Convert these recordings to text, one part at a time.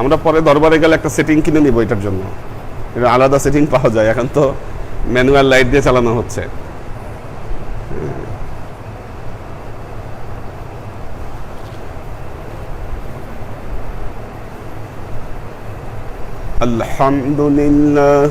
আমরা পরে দরবারে গেলে একটা সেটিং কিনে নিব এটার জন্য। এটা আলাদা সেটিং পাওয়া যায়, এখন তো ম্যানুয়াল লাইট দিয়ে চালানো হচ্ছে। আলহামদুলিল্লাহ।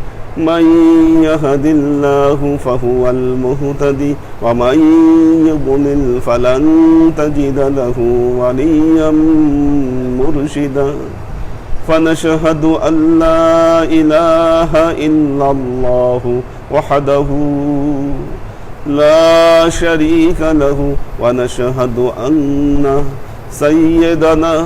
من يهد الله فهو المهتدي ومن يضلل فلن تجد له وليا مرشدا. فنشهد أن لا إله إلا الله وحده لا شريك له ونشهد أن سيدنا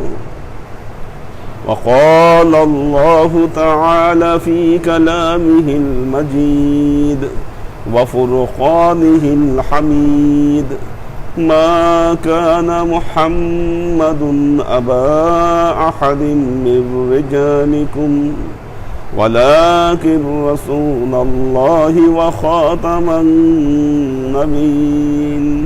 وقال الله تعالى في كلامه المجيد وفرقانه الحميد ما كان محمد أبا أحد من رجالكم ولكن رسول الله وخاتم النبيين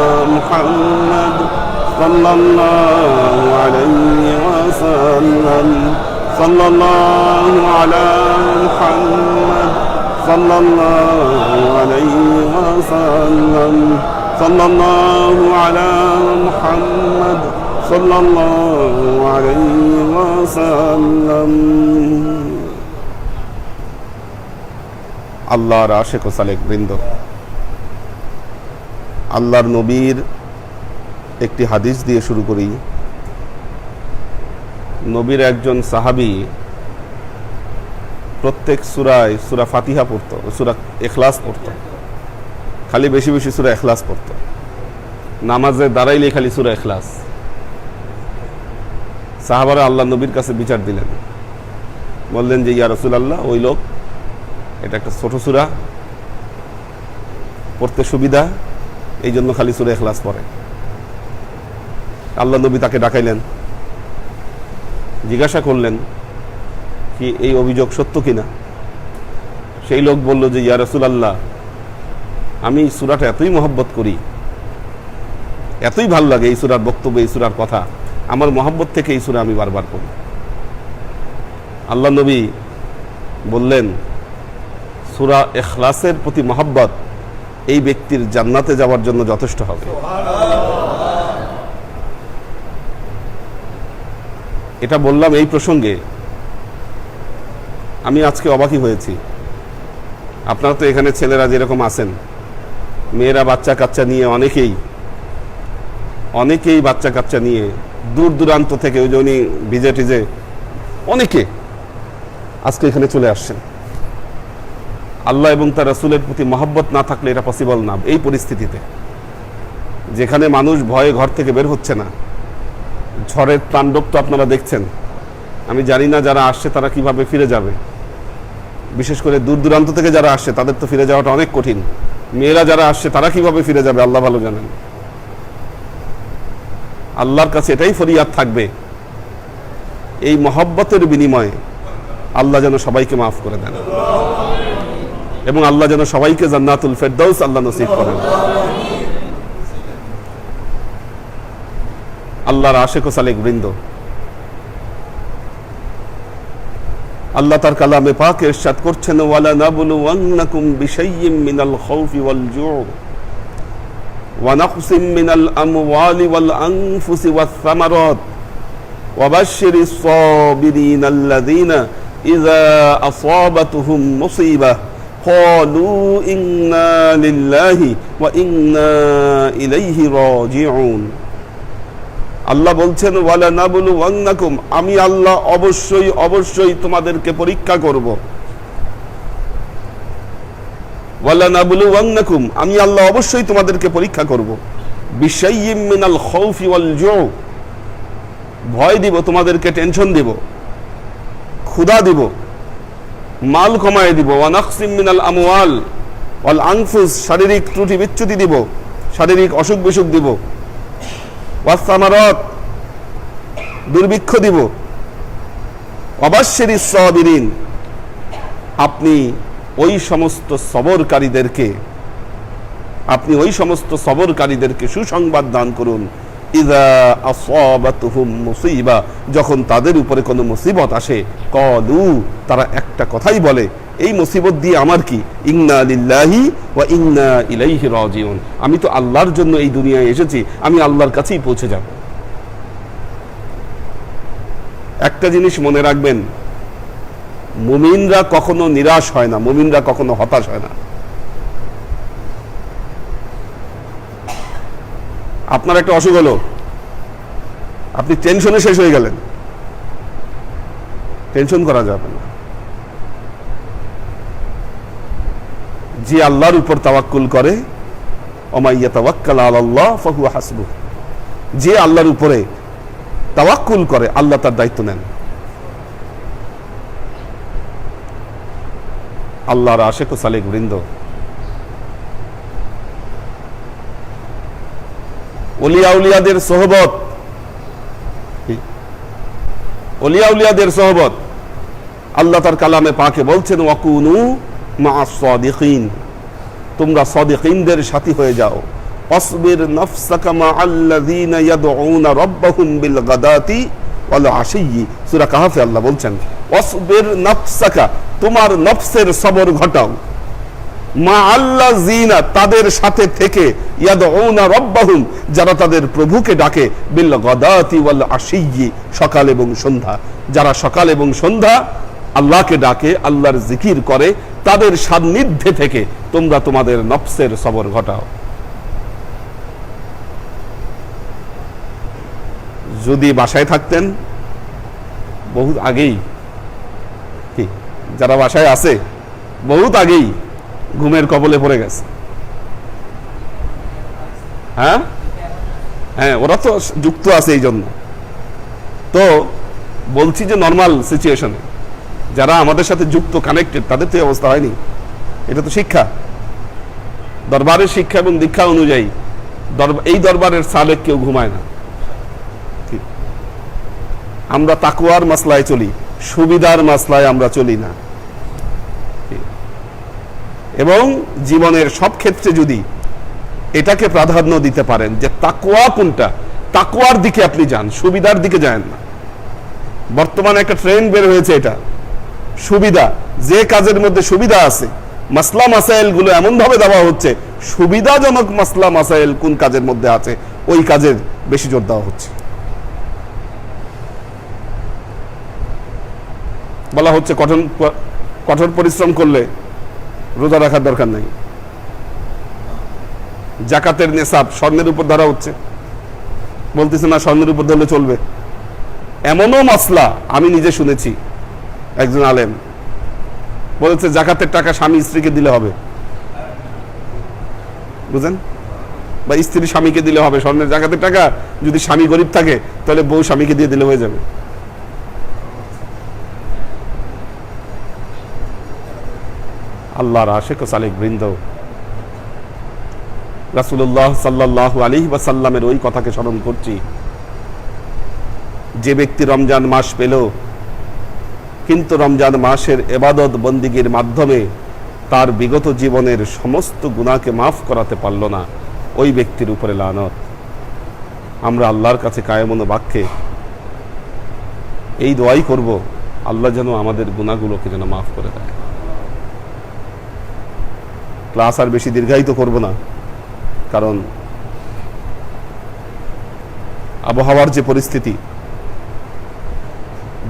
محمد صلى الله عليه وسلم صلى الله على محمد صلى الله عليه وسلم صلى الله على محمد صلى الله عليه وسلم আল্লাহর আশেক ও সালেক বৃন্দ আল্লাহর নবীর একটি হাদিস দিয়ে শুরু করি। নবীর একজন সাহাবি প্রত্যেক সুরায় সুরা ফাতিহা পড়তো, সুরা এখলাস পড়তো। খালি বেশি বেশি সুরা এখলাস পড়তো। নামাজে দাঁড়াইলে খালি সুরা এখলাস। সাহাবারা আল্লাহ নবীর কাছে বিচার দিলেন। বললেন যে, ইয়া রসুল আল্লাহ ওই লোক, এটা একটা ছোট সুরা, পড়তে সুবিধা এই জন্য খালি সুরে এখলাস পড়ে। আল্লাহ নবী তাকে ডাকাইলেন। জিজ্ঞাসা করলেন কি এই অভিযোগ সত্য কিনা? সেই লোক বলল যে, ইয়া রসুল আল্লাহ আমি সুরাটা এতই মহব্বত করি, এতই ভালো লাগে এই সুরার বক্তব্য, এই সুরার কথা, আমার মহব্বত থেকে এই সুরা আমি বারবার করি আল্লাহ নবী বললেন, সুরা এখলাসের প্রতি মহব্বত এই ব্যক্তির জান্নাতে যাওয়ার জন্য যথেষ্ট হবে। এটা বললাম এই প্রসঙ্গে। আমি আজকে অবাকই হয়েছি। আপনারা তো এখানে ছেলেরা যেরকম আছেন, মেয়েরা বাচ্চা কাচ্চা নিয়ে অনেকেই অনেকেই বাচ্চা কাচ্চা নিয়ে দূর দূরান্ত থেকে ওই যে উনি ভিজে টিজে অনেকে আজকে এখানে চলে আসছেন। আল্লাহ এবং তার রাসুলের প্রতি মহব্বত না থাকলে এটা পসিবল না, এই পরিস্থিতিতে। যেখানে মানুষ ভয়ে ঘর থেকে বের হচ্ছে না। ঝড়ের তাণ্ডব তো আপনারা দেখছেন। আমি জানি না যারা আসছে তারা কীভাবে ফিরে যাবে। বিশেষ করে দূর দূরান্ত থেকে যারা আসছে, তাদের তো ফিরে যাওয়াটা অনেক কঠিন। মেয়েরা যারা আসছে, তারা কীভাবে ফিরে যাবে? আল্লাহ ভালো জানেন। আল্লাহর কাছে এটাই ফরিয়াদ থাকবে। এই মহব্বতের বিনিময়ে আল্লাহ যেন সবাইকে মাফ করে দেন। এবং আল্লাহ যেন সবাইকে জান্নাতুল ফেরদাউস আল্লাহ নসিব করেন। আল্লাহর আশেক সালেক বৃন্দ। আল্লাহ তার কালামে পাক ইরশাদ করছেন ওয়ালা নাবলুওয়ান্নাকুম বিশাইয়্যিম মিনাল খাউফি ওয়াল জুউ। ওয়া নাকসিম মিনাল আমওয়ালি ওয়াল আনফুসি ওয়াস সামারাত। ইযা قالوا إنا لله وإنا إليه راجعون আল্লাহ বলছেন ওয়ালা নাবলু ওয়ান্নাকুম আমি আল্লাহ অবশ্যই অবশ্যই তোমাদেরকে পরীক্ষা করব ওয়ালা নাবলু ওয়ান্নাকুম আমি আল্লাহ অবশ্যই তোমাদেরকে পরীক্ষা করব বিশাইয়্যিম মিনাল খাউফি ওয়াল জু ভয় দিব তোমাদেরকে টেনশন দিব ক্ষুধা দিব মাল কমায় দিব। ওয়ানাকসিম মিনাল আমওয়াল। ওয়াল আনফুস, শারীরিক ত্রুটি বিচ্যুতি দিব। শারীরিক অসুখ বিসুখ দিব। ওয়াসামারত দুর্ভিক্ষ দিব। অবাশ্যের সবিরিন আপনি ওই সমস্ত সবরকারীদেরকে, আপনি ওই সমস্ত সবরকারীদেরকে সুসংবাদ দান করুন। যখন তাদের উপরে কোনো মুসিবত আসে, কলু, তারা একটা কথাই বলে, এই মুসিবত দিয়ে আমার কি? ইন্না লিল্লাহি ওয়া ইন্না ইলাইহি রাজিউন। আমি তো আল্লাহর জন্য এই দুনিয়ায় এসেছি, আমি আল্লাহর কাছেই পৌঁছে যাব। একটা জিনিস মনে রাখবেন, মুমিনরা কখনো নিরাশ হয় না, মুমিনরা কখনো হতাশ হয় না। আপনার একটা অসুখ হলো। আপনি টেনশনে শেষ হয়ে গেলেন। টেনশন করা যাবে না। যে আল্লাহর উপর তাওয়াক্কুল করে অমাইয়া তাওয়াক্কাল আল্লাহ ফাহু হাসবু যে আল্লাহর উপরে তাওয়াক্কুল করে, আল্লাহ তার দায়িত্ব নেন। আল্লাহর আশেক সালেক বৃন্দ অলিয়া উলিয়াদের সোহবত। অলিয়া উলিয়াদের সোহবত। আল্লাহ তার কালামে পাকে বলছেন, ওয়াকুনু মা সাদিকিন। তোমরা সাদিকিনদের সাথী হয়ে যাও। অসবির নফসাকা মা আল্লাযীনা ইয়াদউনা রাব্বাহুম বিল গাদাতি ওয়াল আশিয়্যি। সূরা কাহফে আল্লাহ বলছেন অসবির নফসাকা, তোমার নফসের সবর ঘটাও। মা আল্লাহ জিনা, তাদের সাথে থেকে ইয়াদউনা রব্বাহুম, যারা তাদের প্রভুকে ডাকে, বিল সকাল এবং সন্ধ্যা। যারা সকাল এবং সন্ধ্যা আল্লাহকে ডাকে, আল্লাহর জিকির করে, তাদের সান্নিধ্যে থেকে তোমরা তোমাদের নফসের সবর ঘটাও। যদি বাসায় থাকতেন, বহুত আগেই যারা বাসায় আছে, বহুত আগেই ঘুমের কবলে পড়ে গেছে। হ্যাঁ? হ্যাঁ ওরা তো যুক্ত আছে এই জন্য। তো বলছি যে নর্মাল সিচুয়েশনে যারা আমাদের সাথে যুক্ত কানেক্টেড তাদের তো অবস্থা হয়নি। এটা তো শিক্ষা। দরবারের শিক্ষা এবং দীক্ষা অনুযায়ী এই দরবারের সালেক কেউ ঘুমায় না। আমরা তাকুয়ার মাসলায় চলি, সুবিধার মাসলায় আমরা চলি না। এবং জীবনের সব ক্ষেত্রে যদি এটাকে প্রাধান্য দিতে পারেন যে তাকুয়া কোনটা তাকুয়ার দিকে আপনি যান, সুবিধার দিকে যান না। বর্তমানে একটা ট্রেন্ড বের হয়েছে এটা। সুবিধা, যে কাজের মধ্যে সুবিধা আছে, মাসলা মাসাইলগুলো এমন ভাবে দেওয়া হচ্ছে, সুবিধাজনক মাসলা মাসাইল কোন কাজের মধ্যে আছে, ওই কাজের বেশি জোর দেওয়া হচ্ছে। বলা হচ্ছে কঠোর কঠোর পরিশ্রম করলে রোজা রাখার দরকার নাই। জাকাতের নেশাব স্বর্ণের উপর ধরা হচ্ছে। বলতেছে, না, স্বর্ণের উপর ধরলে চলবে। এমনও মাসলা আমি নিজে শুনেছি, একজন আলেম। বলেছে, জাকাতের টাকা স্বামী স্ত্রীকে দিলে হবে। বুঝেন? বা স্ত্রী স্বামীকে দিলে হবে। স্বর্ণের জাকাতের টাকা যদি স্বামী গরিব থাকে, তাহলে বউ স্বামীকে দিয়ে দিলে হয়ে যাবে। আল্লাহর আশেক সালেক বৃন্দ। রাসুল্লাহ সাল্লাহ আলী ওয়াসাল্লামের ওই কথাকে স্মরণ করছি। যে ব্যক্তি রমজান মাস পেল, কিন্তু রমজান মাসের এবাদত বন্দিগির মাধ্যমে তার বিগত জীবনের সমস্ত গুণাকে মাফ করাতে পারল না ওই ব্যক্তির উপরে লানত। আমরা আল্লাহর কাছে কায়মন বাক্যে এই দোয়াই করব, আল্লাহ যেন আমাদের গুণাগুলোকে যেন মাফ করে দেয়। ক্লাস আর বেশি দীর্ঘায়িত করব না। কারণ আবহাওয়ার যে পরিস্থিতি,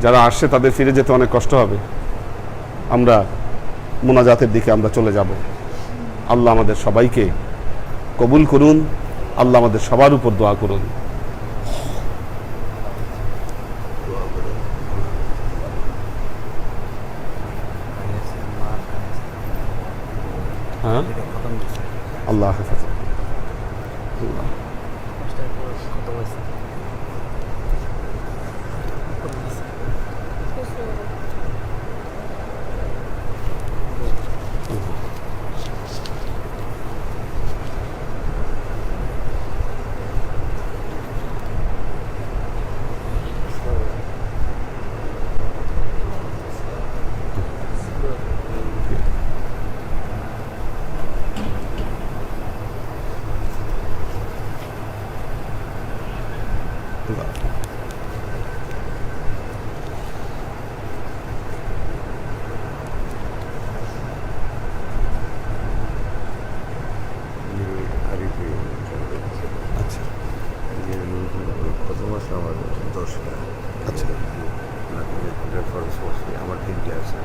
যারা আসছে তাদের ফিরে যেতে অনেক কষ্ট হবে। আমরা মোনাজাতের দিকে আমরা চলে যাব। আল্লাহ আমাদের সবাইকে কবুল করুন। আল্লাহ আমাদের সবার উপর দোয়া করুন হ্যাঁ আল্লাহ হাফেজ আল্লাহ আচ্ছা কত মাস আমার দশটা আচ্ছা। খরচ করছি আমার তিনটে আছে।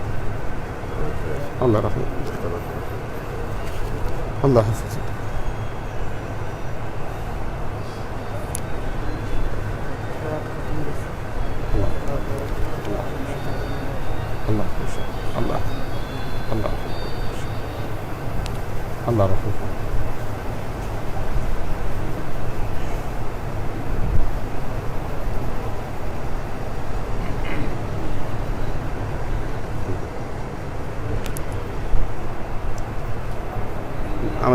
আল্লাহ রহমান আল্লাহ হাফিজ আল্লাহ হাফিজ আল্লাহ আল্লাহ আল্লাহ রহমান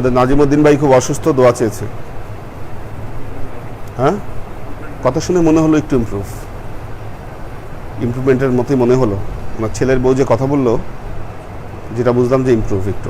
আমাদের নাজিমুদ্দিন ভাই খুব অসুস্থ, দোয়া চেয়েছে। হ্যাঁ? কথা শুনে মনে হলো একটু ইমপ্রুভ ইমপ্রুভমেন্টের মতোই মনে হলো। আমার ছেলের বউ যে কথা বলল, যেটা বুঝলাম যে ইমপ্রুভ একটু।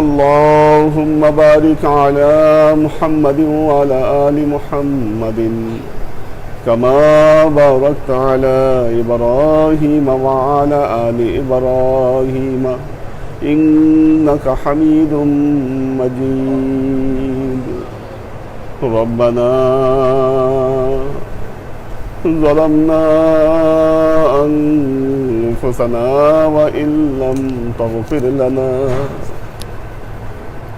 اللهم بارك على محمد وعلى آل محمد كما باركت على إبراهيم وعلى آل إبراهيم إنك حميد مجيد. ربنا ظلمنا أنفسنا وإن لم تغفر لنا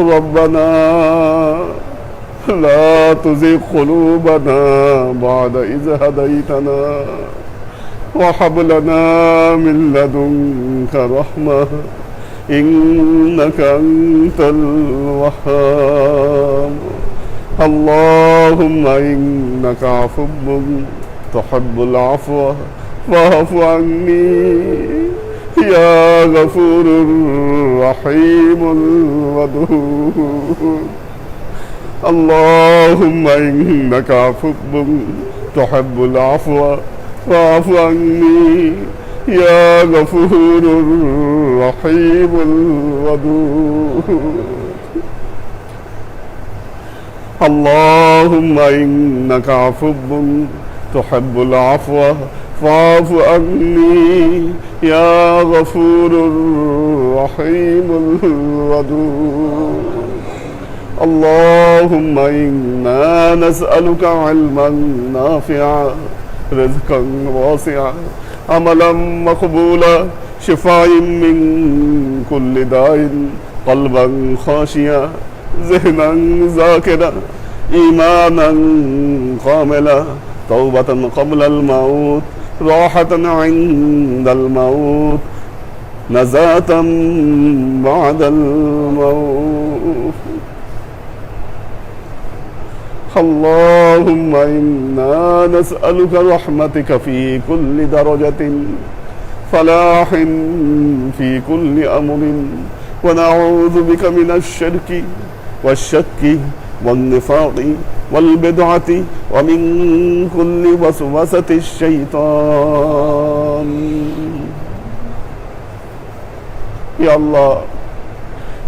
ربنا لا تزغ قلوبنا بعد إذ هديتنا وهب لنا من لدنك رحمة إنك أنت الوهاب. اللهم إنك عفو تحب العفو فاعف عني. يا غفور رحيم ودود. اللهم إنك عفو تحب العفو فاعف عني. يا غفور رحيم الودود اللهم إنك عفو تحب العفو فاعف عني يا غفور رحيم الودود اللهم إنا نسألك علما نافعا رزقا واسعا عملا مقبولا شفاء من كل داء قلبا خاشيا ذهنا ذاكرا إيمانا كاملا توبة قبل الموت راحة عند الموت نزاة بعد الموت. اللهم إنا نسألك رحمتك في كل درجة فلاح في كل أمر ونعوذ بك من الشرك والشك. والنفاق والبدعة ومن كل وسوسة الشيطان يا الله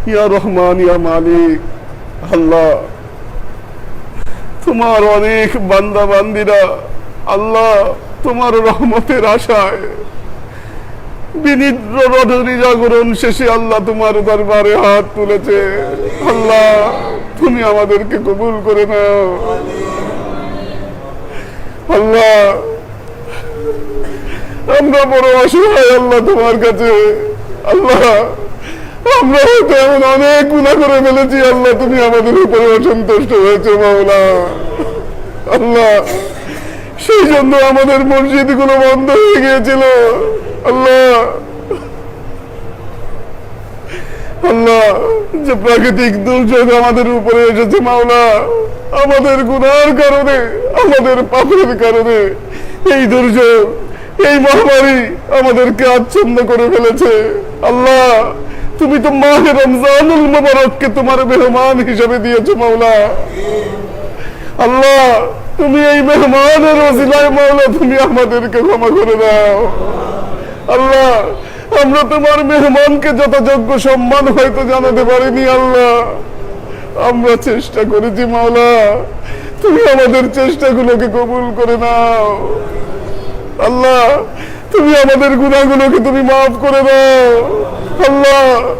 يا রহমান ইয়া মালিক আল্লাহ তোমার অনেক বান্দা বান্দিরা আল্লাহ তোমার রহমতের আশায় জাগরণ শেষে আল্লাহ তোমার দরবারে হাত তুলেছে। আল্লাহ, তুমি আমাদেরকে কবুল করে নাও। আল্লাহ, আমরা বড় অসহায় আল্লাহ তোমার কাছে। আল্লাহ, আমরা হয়তো এমন অনেক গুণা করে ফেলেছি। আল্লাহ, তুমি আমাদের উপরে অসন্তুষ্ট হয়েছে, মাওলা। আল্লাহ সেই জন্য আমাদের মসজিদগুলো বন্ধ হয়ে গিয়েছিল। আল্লাহ। আল্লাহ, যে প্রাকৃতিক দুর্যোগ আমাদের উপরে এসেছে মাওলা, আমাদের গুনার কারণে, আমাদের পাপের কারণে, এই দুর্যোগ, এই মহামারী আমাদেরকে আচ্ছন্ন করে ফেলেছে। আল্লাহ, তুমি তো মাহে রমজানুল মুবারককে তোমার মেহমান হিসেবে দিয়েছ মাওলা। আল্লাহ, তুমি এই মেহমানের ওসিলায় মাওলা, তুমি আমাদেরকে ক্ষমা করে দাও। আল্লাহ, আমরা তোমার মেহমানকে যথাযোগ্য সম্মান হয়তো জানাতে পারিনি, আল্লাহ। আমরা চেষ্টা করেছি, মাওলা। তুমি আমাদের চেষ্টাগুলোকে কবুল করে নাও। আল্লাহ, তুমি আমাদের গুণাগুলোকে তুমি মাফ করে দাও। আল্লাহ,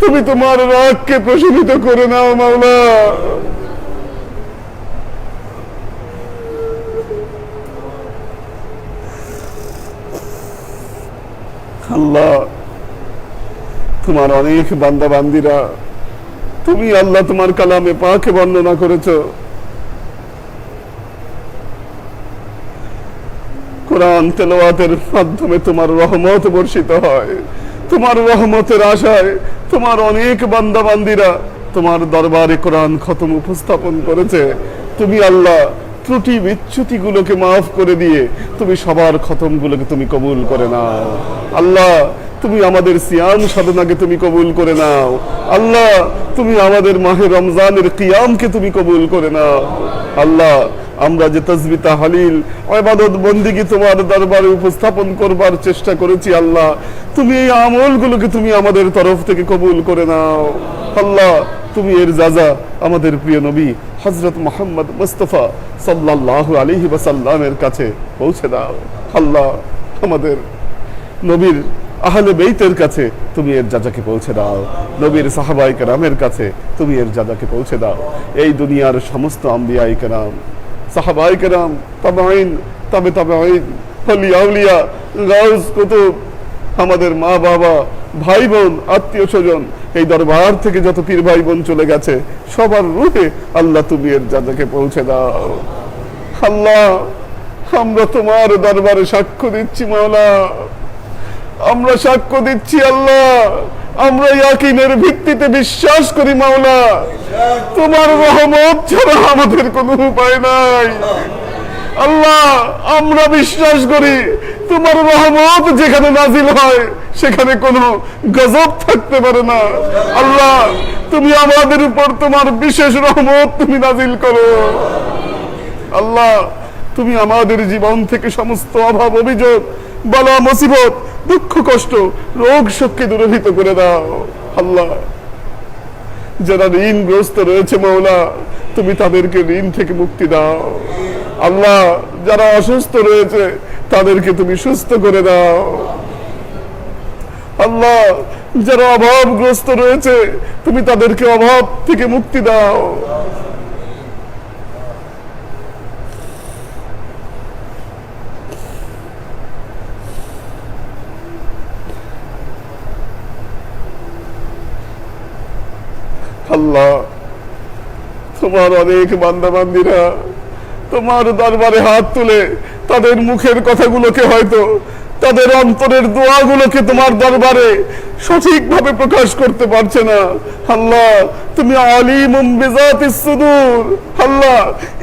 তুমি তোমার রাগকে প্রশমিত করে নাও, মাওলা। আল্লাহ, তোমার অনেক বান্দা বান্দিরা তুমি আল্লাহ তোমার কালামে পাকে বর্ণনা করেছ। কোরআন তেলাওয়াতের মাধ্যমে তোমার রহমত বর্ষিত হয়, তোমার রহমতের আশায় তোমার অনেক বান্দা বান্দিরা তোমার দরবারে কোরআন খতম উপস্থাপন করেছে। তুমি আল্লাহ ত্রুটি বিচ্যুতি গুলোকে মাফ করে দিয়ে তুমি সবার খতম গুলোকে তুমি কবুল করে নাও। আল্লাহ, তুমি আমাদের সিয়াম সাধনাকে তুমি কবুল করে নাও। আল্লাহ, তুমি আমাদের মাহে রমজানের কিয়ামকে তুমি কবুল করে নাও। আল্লাহ, আমরা যে তসবি তাহালিল, ইবাদত বন্দিগি তোমার দরবারে উপস্থাপন করবার চেষ্টা করেছি, আল্লাহ, তুমি এই আমলগুলোকে তুমি আমাদের তরফ থেকে কবুল করে নাও। আল্লাহ, তুমি এর যাজা আমাদের প্রিয় নবী হজরত মোহাম্মদ মুস্তফা সাল্লাল্লাহু আলাইহি ওয়াসাল্লামের কাছে পৌঁছে দাও। আল্লাহ আমাদের নবীর আহলে বেইতের কাছে তুমি এর যাজাকে পৌঁছে দাও। নবীর সাহাবাই কেরামের কাছে তুমি এর যাজাকে পৌঁছে দাও। এই দুনিয়ার সমস্ত আম্বিয়াই কেরাম সাহাবাই কেরাম তাবাইন তবে তাবাইন হলি আউলিয়া, গাউস কুতুব, আমাদের মা বাবা ভাই বোন আত্মীয় স্বজন এই দরবার থেকে যত পীর ভাই বোন চলে গেছে, সবার রূপে আল্লাহ তুমি এর যাদেরকে পৌঁছে দাও। আল্লাহ, আমরা তোমার দরবারে সাক্ষ্য দিচ্ছি, মাওলা। আমরা সাক্ষ্য দিচ্ছি, আল্লাহ। আমরা ইয়াকিনের ভিত্তিতে বিশ্বাস করি, মাওলা। তোমার রহমত ছাড়া আমাদের কোনো উপায় নাই। আল্লাহ, আমরা বিশ্বাস করি তোমার রহমত যেখানে নাজিল হয়, সেখানে কোনো গজব থাকতে পারে না। আল্লাহ, তুমি আমাদের উপর তোমার বিশেষ রহমত তুমি নাজিল করো। আল্লাহ, তুমি আমাদের জীবন থেকে সমস্ত অভাব, অভিযোগ, বালা, মুসিবত, দুঃখ, কষ্ট, রোগ, শোককে দূরভীত করে দাও। আল্লাহ, যারা ঋণগ্রস্ত রয়েছে মৌলা তুমি তাদেরকে ঋণ থেকে মুক্তি দাও। আল্লাহ যারা অসুস্থ রয়েছে, তাদেরকে তুমি সুস্থ করে দাও। আল্লাহ যারা অভাবগ্রস্ত রয়েছে, তুমি তাদেরকে অভাব থেকে মুক্তি দাও। আল্লাহ, তোমার অনেক বান্দাবান্দিরা তোমার দরবারে হাত তুলে তাদের মুখের কথাগুলোকে হয়তো তাদের অন্তরের দোয়াগুলোকে তোমার দরবারে সঠিকভাবে প্রকাশ করতে পারছে না। আল্লাহ, তুমি সুদূর। আল্লাহ,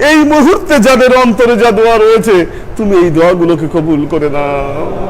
এই মুহূর্তে যাদের অন্তরে যা দোয়া রয়েছে, তুমি এই দোয়াগুলোকে কবুল করে নাও।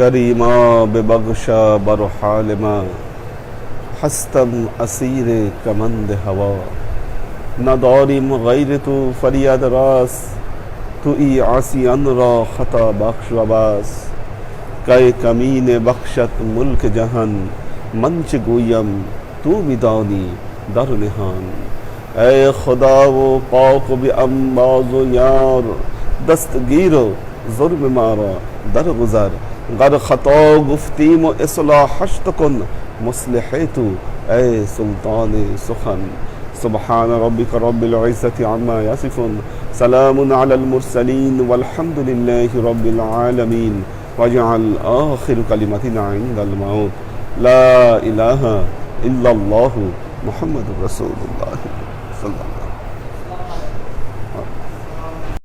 کریما ببغشا برحالما ہستم اسیر کمند ہوا نہ دوریم غیر تو فریاد راس تو ای آسیان را خطا بخش وباس. کئے کمین بخشت ملک جہن منچ گویم تو بدانی در نہان اے خدا و پاک بھی امباز و یار، دستگیر ظلم مارا در گزار غر خطا گفتی مو اصلاحشت کن مصلحة اے سلطان سخن. سبحان ربك رب العزة عما يصفون. سلام على المرسلين والحمد لله رب العالمين. واجعل آخر كلمتنا عند الموت. لا إله إلا الله محمد رسول الله. صلى الله عليه وسلم.